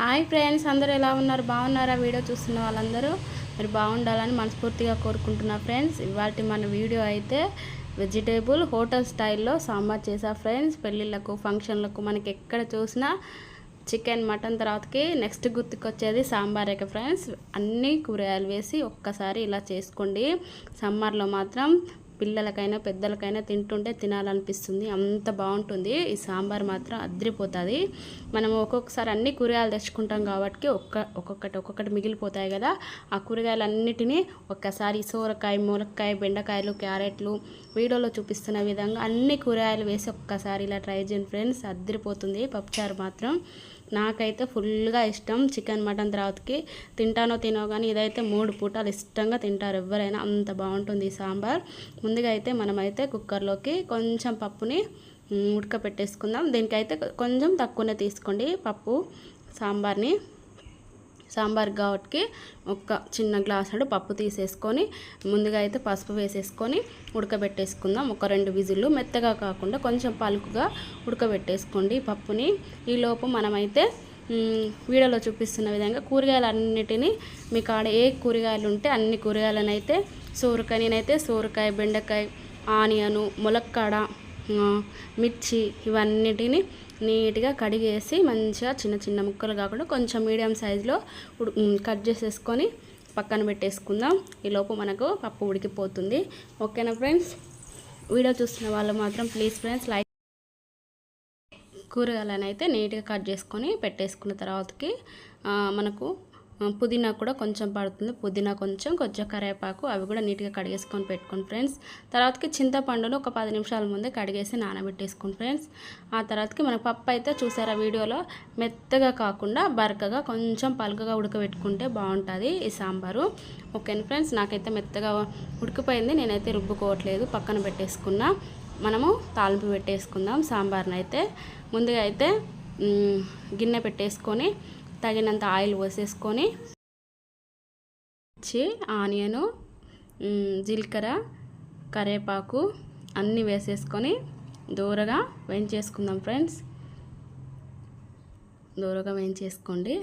Hi friends అందరూ ఎలా ఉన్నారు? బాగున్నారా? వీడియో చూస్తున్న వాళ్ళందరూ మీరు బాగుండాలని మనస్ఫూర్తిగా కోరుకుంటున్నా ఫ్రెండ్స్. ఇవాళ మన వీడియో అయితే వెజిటేబుల్ హోటల్ స్టైల్లో సాంబార్ చేసా ఫ్రెండ్స్. పెళ్ళిళ్ళకు ఫంక్షన్లకు మనకి ఎక్కడ చూసినా చికెన్ మటన్ తర్వాతకి నెక్స్ట్ గుర్తుకొచ్చేది సాంబారే ఫ్రెండ్స్. అన్ని కూరగాయలు వేసి ఒక్కసారి ఇలా చేసుకోండి. సమ్మర్లో మాత్రం పిల్లలకైనా పెద్దలకైనా తింటుంటే తినాలనిపిస్తుంది. అంత బాగుంటుంది. ఈ సాంబార్ మాత్రం అద్రిపోతుంది. మనం ఒక్కొక్కసారి అన్ని కూరగాయలు తెచ్చుకుంటాం కాబట్టి ఒక్క ఒక్కొక్కటి ఒక్కొక్కటి మిగిలిపోతాయి కదా. ఆ కూరగాయలన్నిటినీ ఒక్కసారి సోరకాయ ములక్కాయ బెండకాయలు క్యారెట్లు వీడియోలో చూపిస్తున్న విధంగా అన్ని కూరగాయలు వేసి ఒక్కసారి ఇలా ట్రై చేయండి ఫ్రెండ్స్. అద్రిపోతుంది. పప్పుచారు మాత్రం నాకైతే ఫుల్గా ఇష్టం చికెన్ మటన్ తర్వాతకి తింటానో తినో కానీ ఇదైతే మూడు పూటలు ఇష్టంగా తింటారు. ఎవరైనా అంత బాగుంటుంది ఈ సాంబార్. ముందుగా అయితే మనమైతే కుక్కర్లోకి కొంచెం పప్పుని ఉడకపెట్టేసుకుందాం. దీనికైతే కొంచెం తక్కువనే తీసుకోండి పప్పు సాంబార్ని. సాంబార్ కాబట్టి ఒక చిన్న గ్లాసుడు పప్పు తీసేసుకొని ముందుగా అయితే పసుపు వేసేసుకొని ఉడకబెట్టేసుకుందాం. ఒక రెండు విజిల్లు మెత్తగా కాకుండా కొంచెం పలుకుగా ఉడకబెట్టేసుకోండి పప్పుని. ఈలోపు మనమైతే వీడియోలో చూపిస్తున్న విధంగా కూరగాయలు అన్నిటినీ మీ కాడ ఏ కూరగాయలు ఉంటే అన్ని కూరగాయలను అయితే సోరకాయ నేనైతే సోరకాయ బెండకాయ ఆనియను ములక్కాడ మిర్చి ఇవన్నిటిని నీట్గా కడిగేసి మంచిగా చిన్న చిన్న ముక్కలు కాకుండా కొంచెం మీడియం సైజులో కట్ చేసేసుకొని పక్కన పెట్టేసుకుందాం. ఈలోపు మనకు పప్పు ఉడికిపోతుంది. ఓకేనా ఫ్రెండ్స్? వీడియో చూస్తున్న వాళ్ళు మాత్రం ప్లీజ్ ఫ్రెండ్స్ లైక్ కూరగాయలను అయితే నీట్గా కట్ చేసుకొని పెట్టేసుకున్న తర్వాతకి మనకు పుదీనా కూడా కొంచెం పడుతుంది. పుదీనా కొంచెం కొంచెం కరివేపాకు అవి కూడా నీట్గా కడిగేసుకొని పెట్టుకోండి ఫ్రెండ్స్. తర్వాతకి చింతపండును ఒక పది నిమిషాల ముందే కడిగేసి నానబెట్టేసుకోండి ఫ్రెండ్స్. ఆ తర్వాతకి మన పప్పు అయితే చూసారా వీడియోలో? మెత్తగా కాకుండా బరకగా కొంచెం పలుకగా ఉడకబెట్టుకుంటే బాగుంటుంది ఈ సాంబారు. ఓకే ఫ్రెండ్స్ నాకైతే మెత్తగా ఉడికిపోయింది. నేనైతే రుబ్బుకోవట్లేదు పక్కన పెట్టేసుకున్నా. మనము తాలింపు పెట్టేసుకుందాం సాంబార్ని అయితే ముందుగా అయితే గిన్నె పెట్టేసుకొని తగినంత ఆయిల్ పోసేసుకొని ఆనియను జీలకర్ర కరేపాకు అన్నీ వేసేసుకొని దూరగా వేయించేసుకుందాం ఫ్రెండ్స్. దూరగా వేయించేసుకోండి.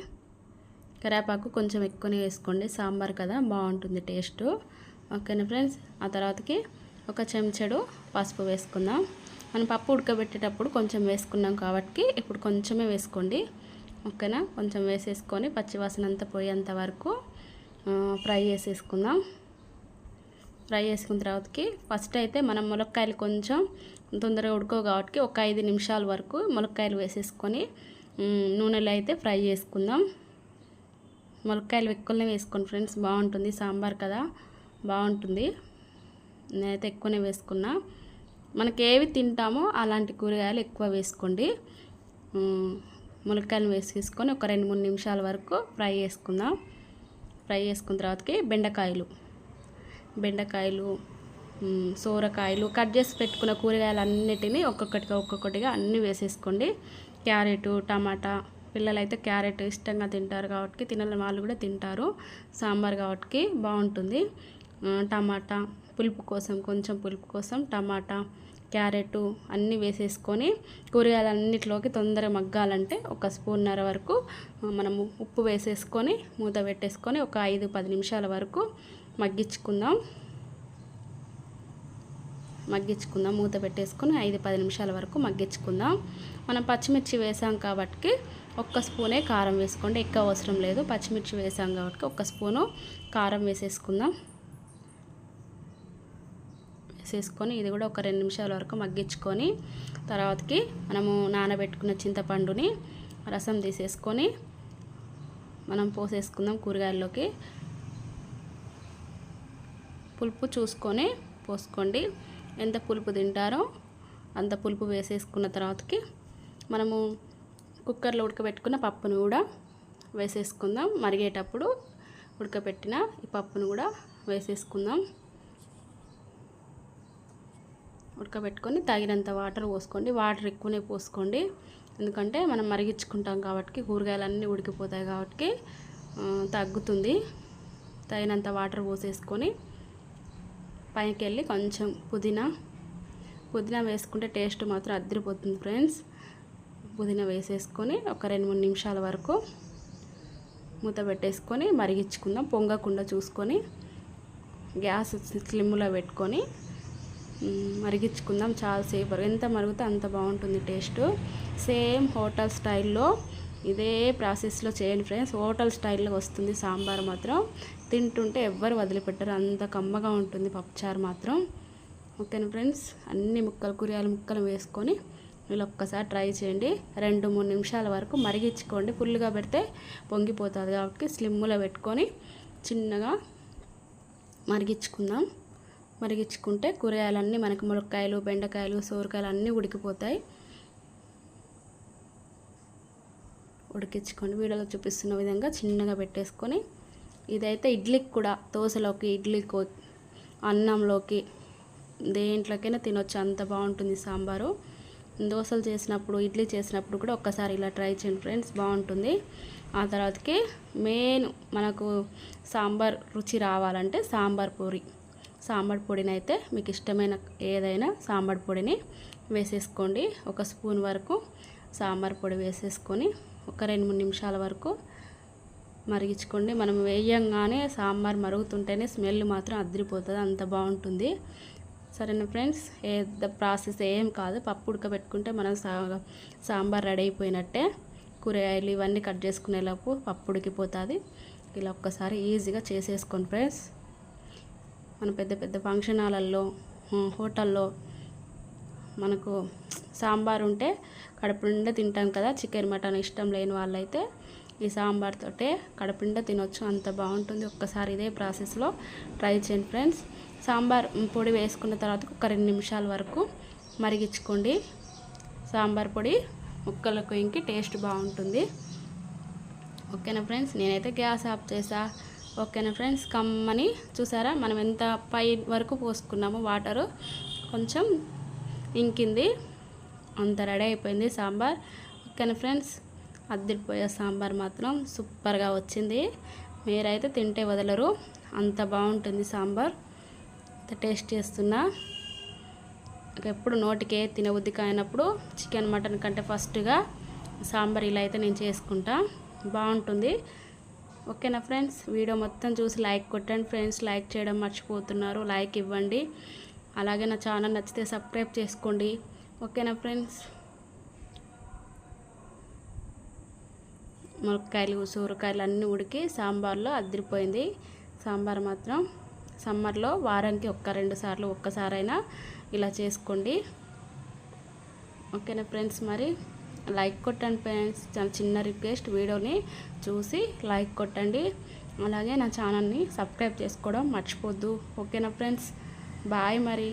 కరేపాకు కొంచెం ఎక్కువనే వేసుకోండి. సాంబార్ కదా బాగుంటుంది టేస్ట్. ఓకేనా ఫ్రెండ్స్? ఆ తర్వాతకి ఒక చెంచడు పసుపు వేసుకుందాం. మనం పప్పు ఉడకబెట్టేటప్పుడు కొంచెం వేసుకున్నాం కాబట్టి ఇప్పుడు కొంచెమే వేసుకోండి. ఓకేనా? కొంచెం వేసేసుకొని పచ్చివాసన అంతా పోయేంత వరకు ఫ్రై చేసేసుకుందాం. ఫ్రై చేసుకున్న తర్వాతకి ఫస్ట్ అయితే మనం ములక్కాయలు కొంచెం తొందరగా ఉడుకో కాబట్టి ఒక ఐదు నిమిషాల వరకు ములక్కాయలు వేసేసుకొని నూనెలో అయితే ఫ్రై చేసుకుందాం. ములక్కాయలు ఎక్కువనే వేసుకోండి ఫ్రెండ్స్ బాగుంటుంది. సాంబార్ కదా బాగుంటుంది. నేనైతే ఎక్కువనే వేసుకున్నా. మనకి ఏవి తింటామో అలాంటి కూరగాయలు ఎక్కువ వేసుకోండి. ములక్కాయలు వేసేసుకొని ఒక రెండు మూడు నిమిషాల వరకు ఫ్రై చేసుకుందాం. ఫ్రై చేసుకున్న తర్వాతకి బెండకాయలు. బెండకాయలు సోరకాయలు కట్ చేసి పెట్టుకున్న కూరగాయలు అన్నిటినీ ఒక్కొక్కటిగా ఒక్కొక్కటిగా అన్నీ వేసేసుకోండి. క్యారెట్ టమాటా పిల్లలు అయితే క్యారెట్ ఇష్టంగా తింటారు కాబట్టి తినని వాళ్ళు కూడా తింటారు. సాంబార్ కాబట్టి బాగుంటుంది. టమాటా పులుపు కోసం కొంచెం పులుపు కోసం టమాటా క్యారెట్ అన్నీ వేసేసుకొని కూరగాయలన్నిటిలోకి తొందరగా మగ్గాలంటే ఒక స్పూన్నర వరకు మనము ఉప్పు వేసేసుకొని మూత పెట్టేసుకొని ఒక ఐదు పది నిమిషాల వరకు మగ్గించుకుందాం. మగ్గించుకుందాం మూత పెట్టేసుకొని ఐదు పది నిమిషాల వరకు మగ్గించుకుందాం. మనం పచ్చిమిర్చి వేసాం కాబట్టి ఒక్క స్పూనే కారం వేసుకోండి ఎక్కువ అవసరం లేదు. పచ్చిమిర్చి వేసాం కాబట్టి ఒక్క స్పూను కారం వేసేసుకుందాం. వేసేసుకొని ఇది కూడా ఒక రెండు నిమిషాల వరకు మగ్గించుకొని తర్వాతకి మనము నానబెట్టుకున్న చింతపండుని రసం తీసేసుకొని మనం పోసేసుకుందాం కూరగాయల్లోకి. పులుపు చూసుకొని పోసుకోండి. ఎంత పులుపు తింటారో అంత పులుపు వేసేసుకున్న తర్వాతకి మనము కుక్కర్లో ఉడకబెట్టుకున్న పప్పును కూడా వేసేసుకుందాం. మరిగేటప్పుడు ఉడకబెట్టిన ఈ పప్పును కూడా వేసేసుకుందాం. ఉడకబెట్టుకొని తగినంత వాటర్ పోసుకోండి. వాటర్ ఎక్కువనే పోసుకోండి. ఎందుకంటే మనం మరిగించుకుంటాం కాబట్టి కూరగాయలన్నీ ఉడికిపోతాయి కాబట్టి తగ్గుతుంది. తగినంత వాటర్ పోసేసుకొని పైకి వెళ్ళి కొంచెం పుదీనా పుదీనా వేసుకుంటే టేస్ట్ మాత్రం అద్దరిపోతుంది ఫ్రెండ్స్. పుదీనా వేసేసుకొని ఒక రెండు మూడు నిమిషాల వరకు మూత పెట్టేసుకొని మరిగించుకుందాం. పొంగకుండా చూసుకొని గ్యాస్ స్లిమ్లో పెట్టుకొని మరిగించుకుందాం చాలాసేపు ఎంత మరుగుతే అంత బాగుంటుంది టేస్ట్. సేమ్ హోటల్ స్టైల్లో ఇదే ప్రాసెస్లో చేయండి ఫ్రెండ్స్. హోటల్ స్టైల్లో వస్తుంది సాంబార్ మాత్రం. తింటుంటే ఎవ్వరు వదిలిపెట్టరు. అంత కమ్మగా ఉంటుంది పప్పుచారు మాత్రం. ఓకేనా ఫ్రెండ్స్? అన్ని ముక్కలు కురియాలు ముక్కలు వేసుకొని వీళ్ళు ఒక్కసారి ట్రై చేయండి. రెండు మూడు నిమిషాల వరకు మరిగించుకోండి. ఫుల్గా పెడితే పొంగిపోతుంది కాబట్టి స్లిమ్లో పెట్టుకొని చిన్నగా మరిగించుకుందాం. మరిగించుకుంటే కూరగాయలన్నీ మనకు ములక్కాయలు బెండకాయలు సోరకాయలు అన్నీ ఉడికిపోతాయి. ఉడికించుకోండి వీడియోలో చూపిస్తున్న విధంగా చిన్నగా పెట్టేసుకొని ఇదైతే ఇడ్లీకి కూడా దోశలోకి ఇడ్లీకి అన్నంలోకి దేంట్లోకైనా తినొచ్చు. అంత బాగుంటుంది సాంబారు. దోశలు చేసినప్పుడు ఇడ్లీ చేసినప్పుడు కూడా ఒక్కసారి ఇలా ట్రై చేయండి ఫ్రెండ్స్ బాగుంటుంది. ఆ తర్వాతకి మెయిన్ మనకు సాంబార్ రుచి రావాలంటే సాంబార్ పూరి. సాంబార్ పొడిని అయితే మీకు ఇష్టమైన ఏదైనా సాంబార్ పొడిని వేసేసుకోండి. ఒక స్పూన్ వరకు సాంబార్ పొడి వేసేసుకొని ఒక రెండు మూడు నిమిషాల వరకు మరిగించుకోండి. మనం వేయంగానే సాంబార్ మరుగుతుంటేనే స్మెల్ మాత్రం అదిరిపోతుంది అంత బాగుంటుంది. సరేనా ఫ్రెండ్స్? ఏ ప్రాసెస్ ఏం కాదు. పప్పు ఉడకబెట్టుకుంటే మనం సా సాంబార్ రెడీ అయిపోయినట్టే కూరగాయలు ఇవన్నీ కట్ చేసుకునేలోపు పప్పు ఉడికిపోతుంది. ఇలా ఒక్కసారి ఈజీగా చేసేసుకోండి ఫ్రెండ్స్. మన పెద్ద పెద్ద ఫంక్షన్ హాలల్లో హోటల్లో మనకు సాంబార్ ఉంటే కడుపు నిండా తింటాం కదా చికెన్ మటన్ ఇష్టం లేని వాళ్ళైతే ఈ సాంబార్తోటే కడుపు నిండా తినొచ్చు. అంత బాగుంటుంది. ఒక్కసారి ఇదే ప్రాసెస్లో ట్రై చేయండి ఫ్రెండ్స్. సాంబార్ పొడి వేసుకున్న తర్వాత ఒక రెండు నిమిషాల వరకు మరిగించుకోండి. సాంబార్ పొడి ముక్కలకు ఇంకి టేస్ట్ బాగుంటుంది. ఓకేనా ఫ్రెండ్స్? నేనైతే గ్యాస్ ఆఫ్ చేసా. ఓకేనా ఫ్రెండ్స్? కమ్మని చూసారా? మనం ఎంత పై వరకు పోసుకున్నాము వాటరు కొంచెం ఇంకింది. అంత రెడీ అయిపోయింది సాంబార్. ఓకేనా ఫ్రెండ్స్? అద్దరిపోయే సాంబార్ మాత్రం సూపర్గా వచ్చింది. మీరైతే తింటే వదలరు. అంత బాగుంటుంది సాంబార్. అంత టేస్ట్ చేస్తున్నా. ఎప్పుడు నోటికే తినబుద్ధి కానప్పుడు చికెన్ మటన్ కంటే ఫస్ట్గా సాంబార్ ఇలా అయితే నేను చేసుకుంటా. బాగుంటుంది. ఓకేనా ఫ్రెండ్స్? వీడియో మొత్తం చూసి లైక్ కొట్టండి ఫ్రెండ్స్. లైక్ చేయడం మర్చిపోతున్నారు. లైక్ ఇవ్వండి. అలాగే నా ఛానల్ నచ్చితే సబ్స్క్రైబ్ చేసుకోండి. ఓకేనా ఫ్రెండ్స్? ములక్కాయలు సూరకాయలు అన్నీ ఉడికి సాంబార్లో అదిరిపోయింది. సాంబార్ మాత్రం సమ్మర్లో వారానికి ఒక్క రెండు సార్లు ఒక్కసారైనా ఇలా చేసుకోండి. ఓకేనా ఫ్రెండ్స్ మరి? లైక్ కొట్టండి ఫ్రెండ్స్. చాలా చిన్న రిక్వెస్ట్ వీడియోని చూసి లైక్ కొట్టండి. అలాగే నా ఛానల్ని సబ్స్క్రైబ్ చేసుకోవడం మర్చిపోద్దు. ఓకేనా ఫ్రెండ్స్? బాయ్ మరి.